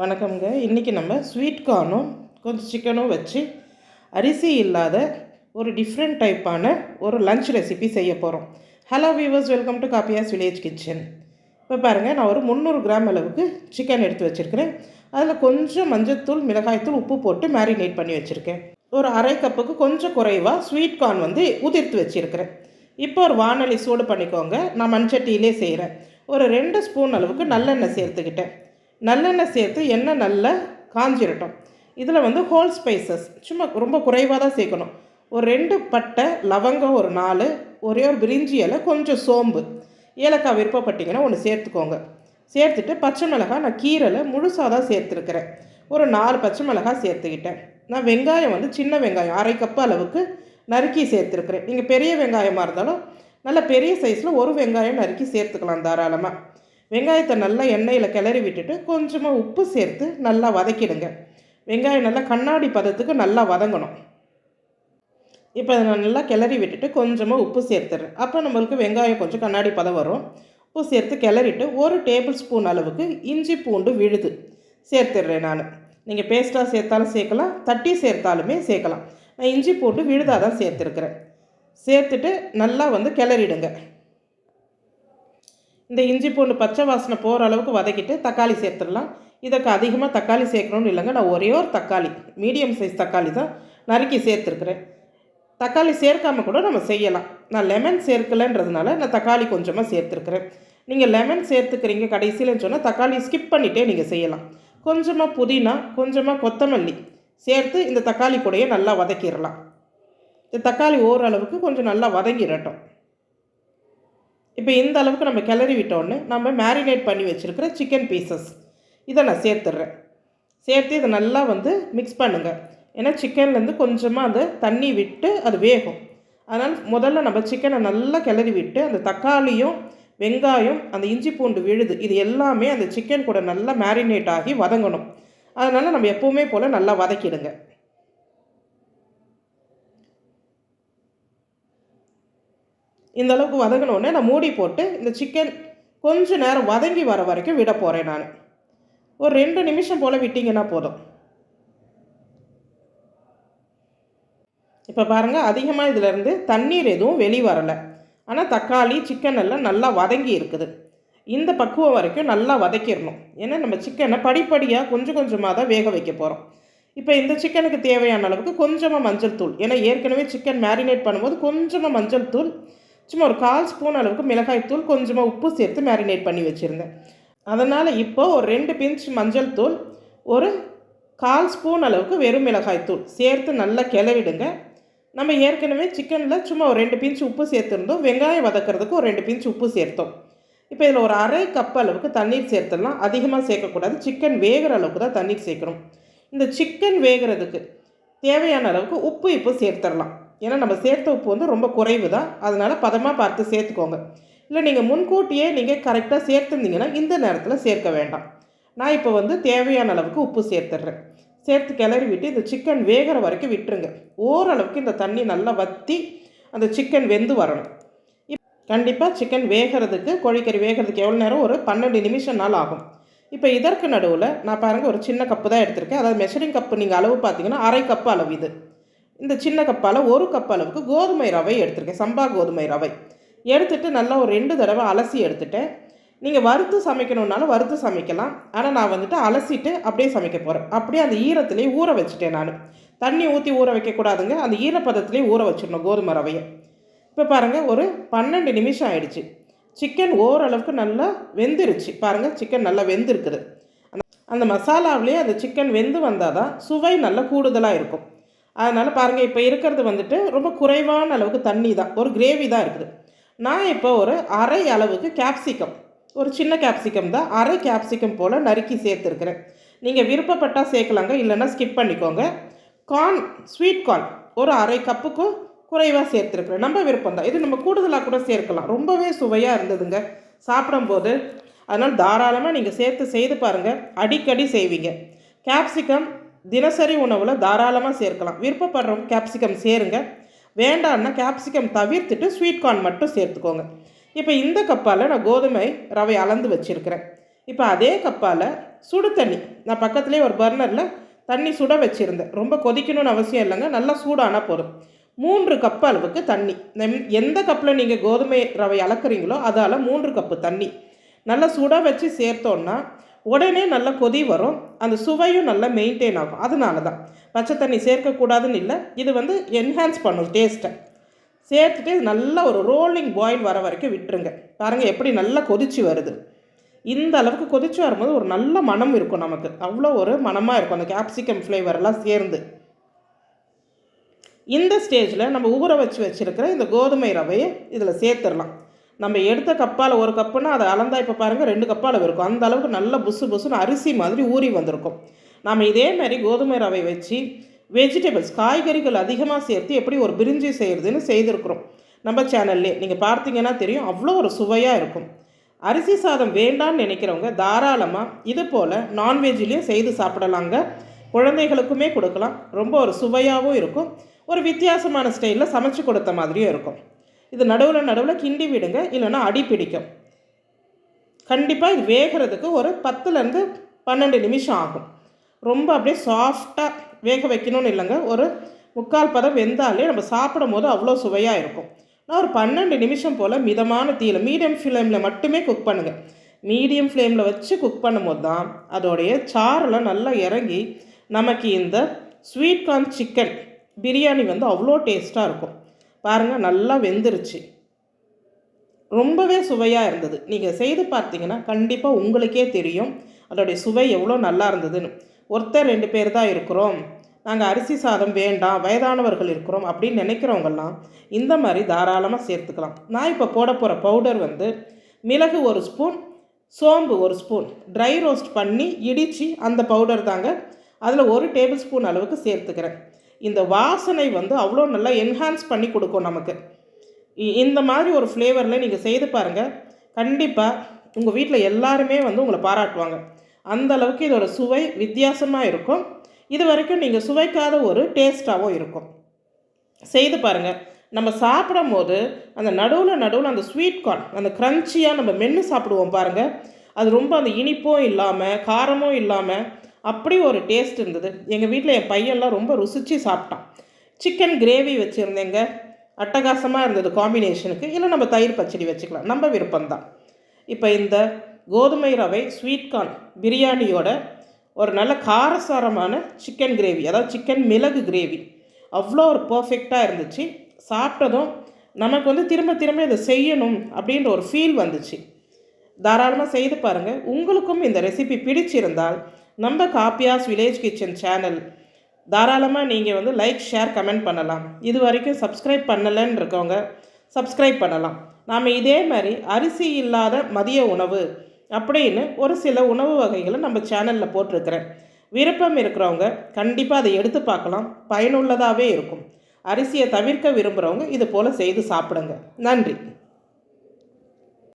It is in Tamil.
வணக்கம்ங்க. இன்றைக்கி நம்ம ஸ்வீட் கார்னும் கொஞ்சம் சிக்கனும் வச்சு அரிசி இல்லாத ஒரு டிஃப்ரெண்ட் டைப்பான ஒரு லஞ்ச் ரெசிபி செய்ய போகிறோம் hello viewers welcome to Kaapiya's village kitchen இப்போ பாருங்கள் நான் ஒரு முந்நூறு கிராம் அளவுக்கு சிக்கன் எடுத்து வச்சுருக்கிறேன். அதில் கொஞ்சம் மஞ்சத்தூள் மிளகாய்த்தூள் உப்பு போட்டு மேரினேட் பண்ணி வச்சுருக்கேன். ஒரு அரை கப்புக்கு கொஞ்சம் குறைவாக ஸ்வீட் கார்ன் வந்து உதிர்த்து வச்சுருக்கிறேன். இப்போ ஒரு வானொலி சூடு பண்ணிக்கோங்க. நான் மண்சட்டியிலே செய்கிறேன் ஒரு ரெண்டு ஸ்பூன் அளவுக்கு நல்லெண்ணெய் சேர்த்துக்கிட்டேன். நல்லெண்ணெய் சேர்த்து எண்ணெய் நல்லா காஞ்சிரட்டும். இதில் வந்து ஹோல் ஸ்பைசஸ் சும்மா ரொம்ப குறைவாக தான் சேர்க்கணும். ஒரு ரெண்டு பட்டை லவங்கம் ஒரு நாலு ஒரே ஒரு பிரிஞ்சி இலை கொஞ்சம் சோம்பு. ஏலக்காய் விருப்பப்பட்டிங்கன்னா ஒன்று சேர்த்துக்கோங்க. சேர்த்துட்டு பச்சை மிளகாய் நான் கீரை முழுசாக தான் சேர்த்துருக்கிறேன். ஒரு நாலு பச்சை மிளகாய் சேர்த்துக்கிட்டேன். நான் வெங்காயம் வந்து சின்ன வெங்காயம் அரை கப்பு அளவுக்கு நறுக்கி சேர்த்துருக்குறேன். நீங்கள் பெரிய வெங்காயமாக இருந்தாலும் நல்ல பெரிய சைஸில் ஒரு வெங்காயம் நறுக்கி சேர்த்துக்கலாம் தாராளமாக வெங்காயத்தை நல்லா எண்ணெயில் கிளறி விட்டுட்டு கொஞ்சமாக உப்பு சேர்த்து நல்லா வதக்கிடுங்க. வெங்காயம் நல்லா கண்ணாடி பதத்துக்கு நல்லா வதங்கணும். இப்போ அதை நான் நல்லா கிளறி விட்டுட்டு கொஞ்சமாக உப்பு சேர்த்துறேன். அப்போ நம்மளுக்கு வெங்காயம் கொஞ்சம் கண்ணாடி பதம் வரும். உப்பு சேர்த்து கிளறிட்டு ஒரு டேபிள் ஸ்பூன் அளவுக்கு இஞ்சி பூண்டு விழுது. சேர்த்துடுறேன் நான். நீங்கள் பேஸ்ட்டாக சேர்த்தாலும் சேர்க்கலாம் தட்டி சேர்த்தாலுமே சேர்க்கலாம். நான் இஞ்சி பூண்டு விழுதாக தான் சேர்த்துருக்குறேன். சேர்த்துட்டு நல்லா வந்து கிளறிடுங்க. இந்த இஞ்சி பூண்டு பச்சை வாசனை போகிற அளவுக்கு வதக்கிட்டு தக்காளி சேர்த்துடலாம். இதற்கு அதிகமாக தக்காளி சேர்க்கணும்னு இல்லைங்க. நான் ஒரே ஒரு தக்காளி மீடியம் சைஸ் தக்காளி தான் நறுக்கி சேர்த்துருக்குறேன். தக்காளி சேர்க்காம கூட நம்ம செய்யலாம். நான் லெமன் சேர்க்கலைன்றதுனால நான் தக்காளி கொஞ்சமாக சேர்த்துருக்குறேன். நீங்கள் லெமன் சேர்த்துக்கிறீங்க கடைசியிலன்னு சொன்னால் தக்காளி ஸ்கிப் பண்ணிகிட்டே நீங்கள் செய்யலாம். கொஞ்சமாக புதினா கொஞ்சமாக கொத்தமல்லி சேர்த்து இந்த தக்காளி கூடையே நல்லா வதக்கிடலாம். இந்த தக்காளி ஓரளவுக்கு கொஞ்சம் நல்லா வதங்கிடட்டும். இப்போ இந்த அளவுக்கு நம்ம கிளறி விட்டோன்னு நம்ம மேரினேட் பண்ணி வச்சுருக்கிற சிக்கன் பீசஸ் இதை நான் சேர்த்துட்றேன். சேர்த்து இதை நல்லா வந்து மிக்ஸ் பண்ணுங்கள் ஏன்னா சிக்கன்லேருந்து கொஞ்சமாக அந்த தண்ணி விட்டு அது வேகும். அதனால் முதல்ல நம்ம சிக்கனை நல்லா கிளறி விட்டு அந்த தக்காளியும் வெங்காயம் அந்த இஞ்சி பூண்டு விழுது இது எல்லாமே அந்த சிக்கன் கூட நல்லா மேரினேட் ஆகி வதங்கணும். அதனால் நம்ம எப்போவுமே போல் நல்லா வதக்கிடுங்க. இந்த அளவுக்கு வதங்கினோடனே நான் மூடி போட்டு இந்த சிக்கன் கொஞ்ச நேரம் வதங்கி வர வரைக்கும் விட போகிறேன் நான். ஒரு ரெண்டு நிமிஷம் போல் விட்டிங்கன்னா போதும். இப்போ பாருங்கள் அதிகமாக இதிலேருந்து தண்ணீர் எதுவும் வெளி வரலை. ஆனால் தக்காளி சிக்கன் எல்லாம் நல்லா வதங்கி இருக்குது. இந்த பக்குவம் வரைக்கும் நல்லா வதக்கிடணும். ஏன்னா நம்ம சிக்கனை படிப்படியாக கொஞ்சம் கொஞ்சமாக தான் வேக வைக்க போகிறோம் இப்போ இந்த சிக்கனுக்கு தேவையான அளவுக்கு கொஞ்சமாக மஞ்சள் தூள். ஏன்னா ஏற்கனவே சிக்கன் மேரினேட் பண்ணும்போது கொஞ்சமாக மஞ்சள் தூள் சும்மா ஒரு கால் ஸ்பூன் அளவுக்கு மிளகாய் தூள் கொஞ்சமாக உப்பு சேர்த்து மேரினேட் பண்ணி வச்சுருந்தேன். அதனால் இப்போ ஒரு ரெண்டு பிஞ்ச் மஞ்சள் தூள் ஒரு கால் ஸ்பூன் அளவுக்கு வெறும் மிளகாய் தூள் சேர்த்து நல்லா கிளவிடுங்க நம்ம ஏற்கனவே சிக்கனில் சும்மா ஒரு ரெண்டு பிஞ்ச் உப்பு சேர்த்துருந்தோம். வெங்காயம் வதக்கிறதுக்கு ஒரு ரெண்டு பிஞ்ச் உப்பு சேர்த்தோம். இப்போ இதில் ஒரு அரை கப் அளவுக்கு தண்ணீர் சேர்த்துடலாம். அதிகமாக சேர்க்கக்கூடாது. சிக்கன் வேகிற அளவுக்கு தான் தண்ணீர் சேர்க்கணும். இந்த சிக்கன் வேகிறதுக்கு தேவையான அளவுக்கு உப்பு இப்போ சேர்த்துடலாம். ஏன்னா நம்ம சேர்த்த உப்பு வந்து ரொம்ப குறைவு தான் அதனால் பதமாக பார்த்து சேர்த்துக்கோங்க. இல்லை நீங்கள் முன்கூட்டியே நீங்கள் கரெக்டாக சேர்த்துருந்தீங்கன்னா இந்த நேரத்தில் சேர்க்க வேண்டாம். நான் இப்போ வந்து தேவையான அளவுக்கு உப்பு சேர்த்துட்றேன். சேர்த்து கிளறி விட்டு இந்த சிக்கன் வேகிற வரைக்கும் விட்டுருங்க. ஓரளவுக்கு இந்த தண்ணி நல்லா வற்றி அந்த சிக்கன் வெந்து வரணும். கண்டிப்பாக சிக்கன் வேகிறதுக்கு கோழிக்கறி வேகிறதுக்கு எவ்வளோ நேரம்? ஒரு பன்னெண்டு நிமிஷம் நாள் ஆகும். இப்போ இதற்கு நடுவில் நான் பாருங்கள் ஒரு சின்ன கப்பு தான் எடுத்திருக்கேன். அதாவது மெஷரிங் கப்பு நீங்கள் அளவு பார்த்தீங்கன்னா அரை கப்பு அளவு இது. இந்த சின்ன கப்பால் ஒரு கப் அளவுக்கு கோதுமை ரவை எடுத்திருக்கேன். சம்பா கோதுமை ரவை. எடுத்துகிட்டு நல்லா ஒரு ரெண்டு தடவை அலசி எடுத்துட்டேன். நீங்கள் வறுத்து சமைக்கணுன்னாலும் வறுத்து சமைக்கலாம். ஆனால் நான் வந்துட்டு அலசிட்டு அப்படியே சமைக்க போகிறேன் அப்படியே அந்த ஈரத்துலேயே ஊற வச்சுட்டேன் நான். தண்ணி ஊற்றி ஊற வைக்கக்கூடாதுங்க அந்த ஈரப்பதத்துலேயே ஊற வச்சிடணும் கோதுமை ரவையை. இப்போ பாருங்கள் ஒரு பன்னெண்டு நிமிஷம் ஆயிடுச்சு. சிக்கன் ஓரளவுக்கு நல்லா வெந்துருச்சு. பாருங்கள் சிக்கன் நல்லா வெந்திருக்குது. அந்த அந்த மசாலாவிலேயே அந்த சிக்கன் வெந்து வந்தால் தான் சுவை நல்லா கூடுதலாக இருக்கும். அதனால் பாருங்கள் இப்போ இருக்கிறது வந்துட்டு ரொம்ப குறைவான அளவுக்கு தண்ணி தான். ஒரு கிரேவி தான் இருக்குது. நான் இப்போ ஒரு அரை அளவுக்கு கேப்சிகம் ஒரு சின்ன கேப்சிகம் தான். அரை கேப்சிகம் போல் நறுக்கி சேர்த்துருக்குறேன். நீங்கள் விருப்பப்பட்டால் சேர்க்கலாங்க இல்லைன்னா ஸ்கிப் பண்ணிக்கோங்க. கார்ன் ஸ்வீட் கார்ன் ஒரு அரை கப்புக்கும் குறைவாக சேர்த்துருக்குறேன். நம்ம விருப்பம் தான். இது நம்ம கூடுதலாக கூட சேர்க்கலாம். ரொம்பவே சுவையாக இருந்ததுங்க சாப்பிடும்போது. அதனால் தாராளமாக நீங்கள் சேர்த்து செய்து பாருங்கள் அடிக்கடி செய்வீங்க. கேப்சிகம் தினசரி உணவில் தாராளமாக சேர்க்கலாம். விருப்பப்படுறவங்க கேப்சிகம் சேருங்க. வேண்டான்னா கேப்சிகம் தவிர்த்துட்டு ஸ்வீட் கார்ன் மட்டும் சேர்த்துக்கோங்க. இப்போ இந்த கப்பால் நான் கோதுமை ரவை அளந்து வச்சுருக்கிறேன். இப்போ அதே கப்பால் சுடு தண்ணி. நான் பக்கத்துலேயே ஒரு பர்னரில் தண்ணி சுட வச்சுருந்தேன். ரொம்ப கொதிக்கணும்னு அவசியம் இல்லைங்க. நல்லா சூடானால் போதும். மூன்று கப் அளவுக்கு தண்ணி. நெம் எந்த கப்பில் நீங்கள் கோதுமை ரவை அளக்குறீங்களோ அதால் மூன்று கப்பு தண்ணி. நல்லா சுட வச்சு சேர்த்தோன்னா உடனே நல்லா கொதி வரும் அந்த சுவையும் நல்லா மெயின்டைன் ஆகும். அதனால தான் பச்சை தண்ணி சேர்க்கக்கூடாதுன்னு இல்லை இது வந்து என்ஹான்ஸ் பண்ணும் டேஸ்ட்டை சேர்த்துட்டு நல்லா ஒரு ரோலிங் பாயில் வர வரைக்கும் விட்டுருங்க. பாருங்கள் எப்படி நல்லா கொதிச்சு வருது. இந்த அளவுக்கு கொதிச்சு வரும்போது ஒரு நல்ல மனம் இருக்கும் நமக்கு. அவ்வளோ ஒரு மனமாக இருக்கும் அந்த கேப்சிகம் ஃப்ளேவரெல்லாம் சேர்ந்து. இந்த ஸ்டேஜில் நம்ம ஊற வச்சு வச்சுருக்கிற இந்த கோதுமை ரவையை இதில் சேர்த்துடலாம். நம்ம எடுத்த கப்பால் ஒரு கப்புனா அதை அளந்தா இப்போ பாருங்கள் ரெண்டு கப்பால் இருக்கும். அந்த அளவுக்கு நல்ல புசு புசுன்னு அரிசி மாதிரி ஊறி வந்திருக்கும். நாம் இதே மாதிரி கோதுமை ரவை வச்சு வெஜிடபிள்ஸ் காய்கறிகள் அதிகமாக சேர்த்து எப்படி ஒரு பிரிஞ்சி செய்கிறதுன்னு செய்திருக்கிறோம். நம்ம சேனல்லே நீங்கள் பார்த்தீங்கன்னா தெரியும் அவ்வளோ ஒரு சுவையாக இருக்கும். அரிசி சாதம் வேண்டான்னு நினைக்கிறவங்க தாராளமாக இது போல் நான்வெஜ்லேயும் செய்து சாப்பிடலாங்க. குழந்தைகளுக்குமே கொடுக்கலாம். ரொம்ப ஒரு சுவையாகவும் இருக்கும். ஒரு வித்தியாசமான ஸ்டைலில் சமைச்சு கொடுத்த மாதிரியும் இருக்கும். இது நடுவில் நடுவில் கிண்டி விடுங்க இல்லைன்னா அடி பிடிக்கும். கண்டிப்பாக இது வேகிறதுக்கு ஒரு பத்துலேருந்து பன்னெண்டு நிமிஷம் ஆகும். ரொம்ப அப்படியே சாஃப்டாக வேக வைக்கணும்னு இல்லைங்க. ஒரு முக்கால் பதம் வெந்தாலே நம்ம சாப்பிடும் போது அவ்வளோ சுவையாக இருக்கும். நான் ஒரு பன்னெண்டு நிமிஷம் போல் மிதமான தீயில் மீடியம் ஃப்ளேமில் மட்டுமே குக் பண்ணுங்கள் மீடியம் ஃப்ளேமில் வச்சு குக் பண்ணும்போது தான் அதோடைய சாரெல்லாம் நல்லா இறங்கி நமக்கு இந்த ஸ்வீட் கார்ன் சிக்கன் பிரியாணி வந்து அவ்வளோ டேஸ்ட்டாக இருக்கும். பாருங்கள் நல்லா வெந்துருச்சு. ரொம்பவே சுவையாக இருந்தது. நீங்கள் செய்து பார்த்தீங்கன்னா கண்டிப்பாக உங்களுக்கே தெரியும். அதோடைய சுவை எவ்வளோ நல்லா இருந்ததுன்னு. ஒருத்தர் ரெண்டு பேர் தான் இருக்கிறோம். நாங்கள் அரிசி சாதம் வேண்டாம் வயதானவர்கள் இருக்கிறோம் அப்படின்னு நினைக்கிறவங்கெல்லாம் இந்த மாதிரி தாராளமாக சேர்த்துக்கலாம். நான் இப்போ போட போகிற பவுடர் வந்து மிளகு ஒரு ஸ்பூன் சோம்பு ஒரு ஸ்பூன். ட்ரை ரோஸ்ட் பண்ணி இடித்து அந்த பவுடர் தாங்க. அதில் ஒரு டேபிள் ஸ்பூன் அளவுக்கு சேர்த்துக்கிறேன். இந்த வாசனை வந்து அவ்வளோ நல்லா என்ஹான்ஸ் பண்ணி கொடுக்கும் நமக்கு. இந்த மாதிரி ஒரு ஃப்ளேவரில் நீங்கள் செய்து பாருங்கள் கண்டிப்பாக உங்கள் வீட்டில் எல்லாருமே வந்து உங்களை பாராட்டுவாங்க. அந்த அளவுக்கு இதோட சுவை வித்தியாசமாக இருக்கும். இது வரைக்கும் நீங்கள் சுவைக்காத ஒரு டேஸ்ட்டாகவும் இருக்கும். செய்து பாருங்கள் நம்ம சாப்பிடும் போது அந்த நடுவில் நடுவில் அந்த ஸ்வீட் கார்ன் அந்த க்ரன்ச்சியாக நம்ம மென்று சாப்பிடுவோம் பாருங்கள் அது ரொம்ப அந்த இனிப்பும் இல்லாமல் காரமும் இல்லாமல் அப்படி ஒரு டேஸ்ட் இருந்தது. எங்கள் வீட்டில் என் பையன்லாம் ரொம்ப ருசித்து சாப்பிட்டான். சிக்கன் கிரேவி வச்சுருந்தேங்க. அட்டகாசமாக இருந்தது காம்பினேஷனுக்கு இல்லை நம்ம தயிர் பச்சடி வச்சுக்கலாம். நம்ம விருப்பம்தான். இப்போ இந்த கோதுமை ரவை ஸ்வீட் கார்ன் பிரியாணியோட ஒரு நல்ல காரசாரமான சிக்கன் கிரேவி அதாவது சிக்கன் மிளகு கிரேவி அவ்வளோ ஒரு பர்ஃபெக்டாக இருந்துச்சு. சாப்பிட்டதும் நமக்கு வந்து திரும்ப திரும்ப இதை செய்யணும் அப்படின்ற ஒரு ஃபீல் வந்துச்சு. தாராளமாக செய்து பாருங்கள் உங்களுக்கும் இந்த ரெசிபி பிடிச்சிருந்தால் நம்ம காப்பியாஸ் வில்லேஜ் கிச்சன் சேனல் தாராளமாக நீங்கள் வந்து லைக் ஷேர் கமெண்ட் பண்ணலாம். இது வரைக்கும் சப்ஸ்கிரைப் பண்ணலைன்னு இருக்கவங்க சப்ஸ்கிரைப் பண்ணலாம். நாம் இதே மாதிரி அரிசி இல்லாத மதிய உணவு அப்படின்னு ஒரு சில உணவு வகைகளை நம்ம சேனலில் போட்டிருக்கிறேன். விருப்பம் இருக்கிறவங்க கண்டிப்பாக அதை எடுத்து பார்க்கலாம். பயனுள்ளதாகவே இருக்கும். அரிசியை தவிர்க்க விரும்புகிறவங்க இது போல் செய்து சாப்பிடுங்க. நன்றி.